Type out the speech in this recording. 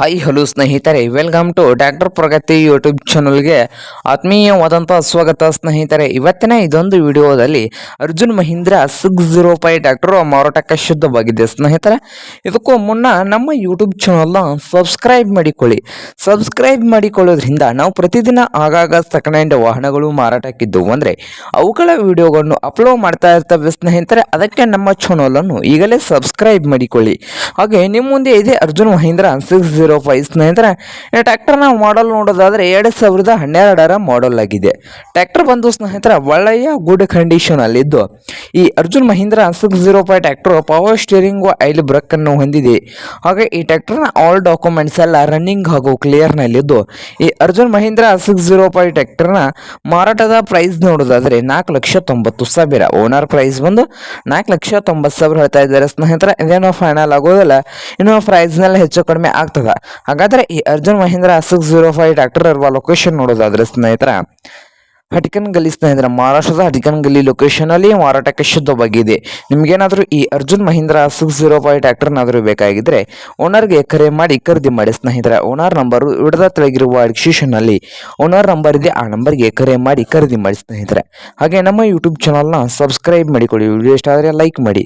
Hi hello ಸ್ನೇಹಿತರೆ. Welcome to doctor Pragati YouTube ಚಾನಲ್ಗೆ ಆತ್ಮೀಯವಾದಂಥ ಸ್ವಾಗತ, ಸ್ನೇಹಿತರೆ. ಇವತ್ತಿನ ಇದೊಂದು ವಿಡಿಯೋದಲ್ಲಿ Arjun Mahindra six zero five tractor ಮಾರಾಟಕ್ಕೆ ಶುದ್ಧವಾಗಿದೆ ಸ್ನೇಹಿತರೆ. ಇದಕ್ಕೂ ಮುನ್ನ ನಮ್ಮ ಯೂಟ್ಯೂಬ್ ಚಾನಲ್ನ ಸಬ್ಸ್ಕ್ರೈಬ್ ಮಾಡಿಕೊಳ್ಳಿ. ಸಬ್ಸ್ಕ್ರೈಬ್ ಮಾಡಿಕೊಳ್ಳೋದ್ರಿಂದ ನಾವು ಪ್ರತಿದಿನ ಆಗಾಗ ಸೆಕೆಂಡ್ ಹ್ಯಾಂಡ್ ವಾಹನಗಳು ಮಾರಾಟಕ್ಕಿದ್ದವು. ಅಂದರೆ ಅವುಗಳ ವಿಡಿಯೋಗಳನ್ನು ಅಪ್ಲೋಡ್ ಮಾಡ್ತಾ ಇರ್ತವೆ, ಸ್ನೇಹಿತರೆ. ಅದಕ್ಕೆ ನಮ್ಮ ಚಾನಲನ್ನು ಈಗಲೇ ಸಬ್ಸ್ಕ್ರೈಬ್ ಮಾಡಿಕೊಳ್ಳಿ. ಹಾಗೆ ನಿಮ್ಮ ಮುಂದೆ ಇದೆ ಅರ್ಜುನ್ ಮಹೀಂದ್ರ ಸಿಕ್ಸ್ ಫೈವ್ ಸ್ನೇಹಿತರೆ ಈ ಟ್ರ್ಯಾಕ್ಟರ್ನ ಮಾಡಲ್ ನೋಡೋದಾದ್ರೆ ಎರಡು ಸಾವಿರದ ಹನ್ನೆರಡರ ಮಾಡಲ್ ಆಗಿದೆ. ಟ್ಯಾಕ್ಟರ್ ಬಂದು ಸ್ನೇಹಿತರೆ, ಒಳ್ಳೆಯ ಗುಡ್ ಕಂಡೀಷನಲ್ಲಿದ್ದು ಈ Arjun Mahindra six zero five tractor power steering oil brake ಅನ್ನು ಹೊಂದಿದೆ. ಹಾಗೆ ಈ ಟ್ಯಾಕ್ಟರ್ನ ಆಲ್ ಡಾಕ್ಯುಮೆಂಟ್ಸ್ ಎಲ್ಲ ರನ್ನಿಂಗ್ ಹಾಗೂ ಕ್ಲಿಯರ್ನಲ್ಲಿದ್ದು ಈ Arjun Mahindra six zero five ಟ್ಯಾಕ್ಟರ್ನ ಮಾರಾಟದ ಪ್ರೈಸ್ ನೋಡೋದಾದರೆ ನಾಲ್ಕು ಲಕ್ಷ ತೊಂಬತ್ತು ಸಾವಿರ. ಓನರ್ ಪ್ರೈಸ್ ಬಂದು ನಾಲ್ಕು ಲಕ್ಷ ತೊಂಬತ್ತು ಸಾವಿರ ಹೇಳ್ತಾ ಇದ್ದಾರೆ ಸ್ನೇಹಿತರೆ. ಇದೇನೋ ಫೈನಲ್ ಆಗೋದಿಲ್ಲ. ಇನ್ನೂ ಪ್ರೈಸ್ನಲ್ಲಿ ಹೆಚ್ಚು ಕಡಿಮೆ ಆಗ್ತದೆ. ಹಾಗಾದ್ರೆ ಈ Arjun Mahindra six zero five tractor ಇರುವ ಲೊಕೇಶನ್ ನೋಡೋದಾದ್ರೆ ಸ್ನೇಹಿತರ ಹಟಿಕನ್ ಗಲ್ಲಿ ಸ್ನೇಹಿತರ, ಮಹಾರಾಷ್ಟ್ರದ ಹಟಿಕನ್ ಗಲ್ಲಿ ಲೊಕೇಶನ್ ಅಲ್ಲಿ ಮಾರಾಟಕ್ಕೆ ಶುದ್ಧವಾಗಿದೆ. ನಿಮಗೇನಾದರೂ ಈ Arjun Mahindra six zero five ಟ್ಯಾಕ್ಟರ್ನಾದರೂ ಬೇಕಾಗಿದ್ರೆ ಓನರ್ಗೆ ಕರೆ ಮಾಡಿ ಖರೀದಿ ಮಾಡಿ ಸ್ನೇಹಿತರೆ. ಓನರ್ ನಂಬರು ಹಿಡಿದ ತೆಳಗಿರುವ ಡಿಸ್ಕ್ರಿಪ್ಷನ್ನಲ್ಲಿ ಓನರ್ ನಂಬರ್ ಇದೆ, ಆ ನಂಬರ್ಗೆ ಕರೆ ಮಾಡಿ ಖರೀದಿ ಮಾಡಿ ಸ್ನೇಹಿತರೆ. ಹಾಗೆ ನಮ್ಮ ಯೂಟ್ಯೂಬ್ ಚಾನಲ್ನ ಸಬ್ಸ್ಕ್ರೈಬ್ ಮಾಡಿಕೊಳ್ಳಿ. ವಿಡಿಯೋ ಇಷ್ಟ ಆದರೆ ಲೈಕ್ ಮಾಡಿ.